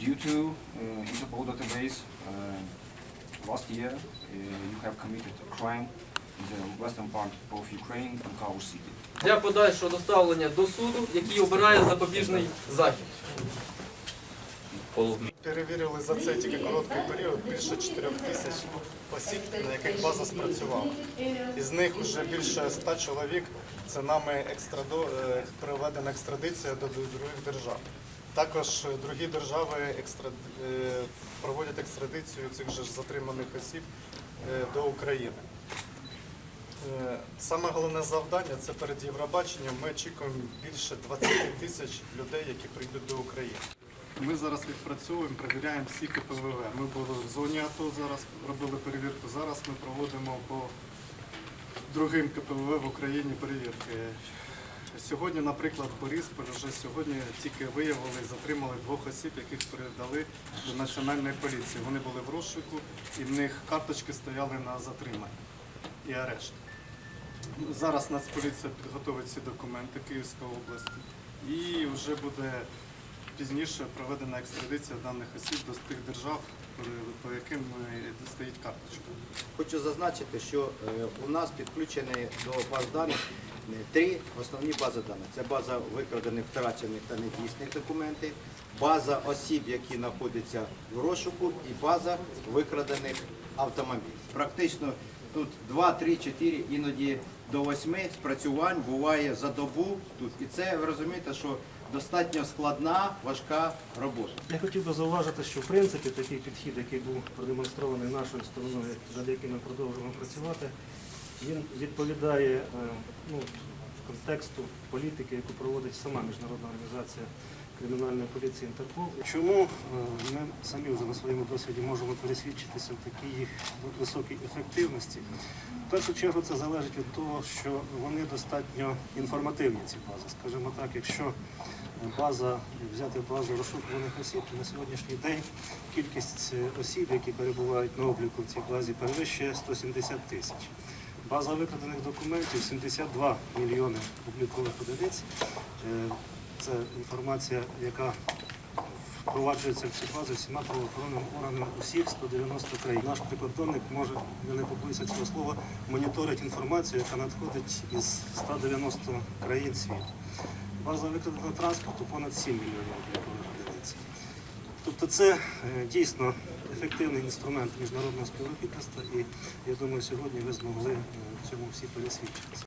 to uh, Interpol database, uh, last year uh, you have committed a crime in the western part of Ukraine, Pankaush city. для подальшого доставлення до суду, який обирає запобіжний захід. Перевірили за цей тільки короткий період більше 4 тисяч осіб, на яких база спрацювала. Із них вже більше 100 чоловік це нами екстрадо... е, проведена екстрадиція до других держав. Також е, другі держави екстра... е, проводять екстрадицію цих же затриманих осіб е, до України. Саме головне завдання це перед Євробаченням. Ми очікуємо більше 20 тисяч людей, які прийдуть до України. Ми зараз відпрацьовуємо, перевіряємо всі КПВВ. Ми були в зоні АТО, зараз робили перевірку. Зараз ми проводимо по другим КПВВ в Україні перевірки. Сьогодні, наприклад, Борисполь вже сьогодні тільки виявили і затримали двох осіб, яких передали до національної поліції. Вони були в розшуку і в них карточки стояли на затримання і арешт. Зараз Нацполіція підготовить ці документи Київської області і вже буде пізніше проведена екстрадиція даних осіб до тих держав, по яким е, стоїть карточка. Хочу зазначити, що е, у нас підключені до баз даних три основні бази даних. Це база викрадених, втрачених та недійсних документів, база осіб, які знаходяться в розшуку, і база викрадених автомобілів. Практично тут 2, 3, 4, іноді до 8 спрацювань буває за добу тут. І це ви розумієте, що достатньо складна, важка робота. Я хотів би зауважити, що в принципі такий підхід, який був продемонстрований нашою стороною, над яким ми продовжуємо працювати, він відповідає е, ну, контексту політики, яку проводить сама міжнародна організація кримінальної поліції Інтерпол. Чому е, ми самі вже на своєму досвіді можемо пересвідчитися в такій високій ефективності? В першу чергу це залежить від того, що вони достатньо інформативні, ці бази. Скажімо так, якщо база, взяти базу розшукуваних осіб, то на сьогоднішній день кількість е, осіб, які перебувають на обліку в цій базі, перевищує 170 тисяч. База викрадених документів 72 мільйони облікових одиниць. Е, Це інформація, яка впроваджується в ці бази всіма правоохоронними органами усіх 190 країн. Наш прикордонник може, я не побоюся цього слова, моніторить інформацію, яка надходить із 190 країн світу. База викраденого транспорту понад 7 мільйонів облікових одиниць. Тобто це е, дійсно ефективний інструмент міжнародного співробітництва, і я думаю, сьогодні ви змогли е, в цьому всі пересвідчитися.